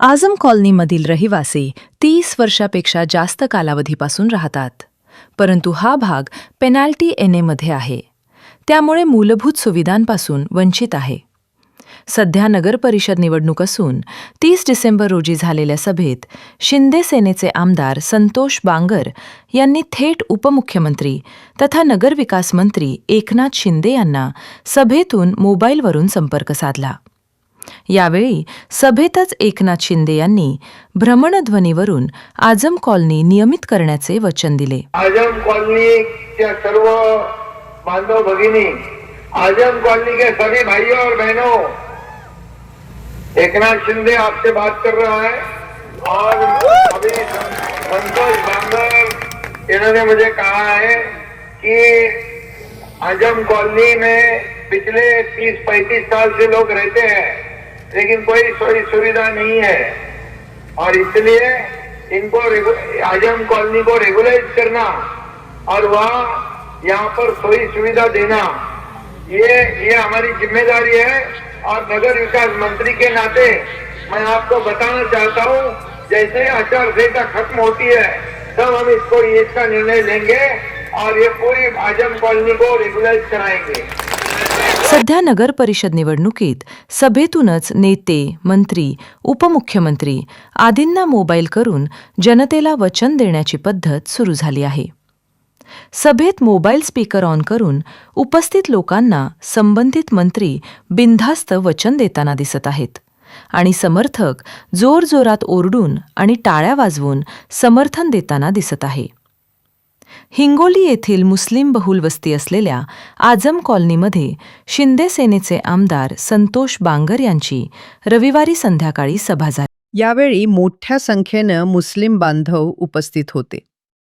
आझम कॉलनीमधील रहिवासी तीस वर्षापेक्षा जास्त कालावधीपासून राहतात. परंतु हा भाग पेनाल्टी एनएमध्ये आहे. त्यामुळे मूलभूत सुविधांपासून वंचित आहे. सध्या नगर परिषद निवडणूक असून तीस डिसेंबर रोजी झालेल्या सभेत शिंदे सेनेचे आमदार संतोष बांगर यांनी थेट उपमुख्यमंत्री तथा नगरविकास मंत्री एकनाथ शिंदे यांना सभेतून मोबाईलवरून संपर्क साधला. यावेळी सभेतच एकनाथ शिंदे यांनी भ्रमणध्वनीवरून आझम कॉलनी नियमित करण्याचे वचन दिले. आजम कॉलनी सर्व बांधव भगिनी आजम कॉलनी के सभी भाइयों और बहनों एकनाथ शिंदे आपसे बात कर रहा है और अभी संतोष बांगर इन्होंने मुझे कहा है कि आजम कॉलोनी में पिछले 30-35 साल से लोग रहते हैं। लेकिन कोई सोई सुविधा नहीं है। और इसलिए इनको आज़म कॉलोनी को रेगुलाइज करना और वहाँ यहाँ पर सोई सुविधा देना, ये ये हमारी ज़िम्मेदारी है। और नगर विकास मंत्री के नाते मैं आपको बताना चाहता हूँ, जैसे आचार संहिता खत्म होती है, तब हम इसको इसका निर्णय लेंगे और ये पूरी आज़म कॉलोनी को रेगुलाइज कराएँगे। सध्या नगर परिषद निवडणुकीत सभेतूनच नेते मंत्री उपमुख्यमंत्री आदींना मोबाईल करून जनतेला वचन देण्याची पद्धत सुरू झाली आहे. सभेत मोबाईल स्पीकर ऑन करून उपस्थित लोकांना संबंधित मंत्री बिनधास्त वचन देताना दिसत आहेत आणि समर्थक जोरजोरात ओरडून आणि टाळ्या वाजवून समर्थन देताना दिसत आहे. हिंगोली येथील मुस्लिम बहुल वस्ती असलेल्या आझम कॉलनीमध्ये शिंदे सेनेचे आमदार संतोष बांगर यांची रविवारी संध्याकाळी सभा झाली. यावेळी मोठ्या संख्येनं मुस्लिम बांधव उपस्थित होते.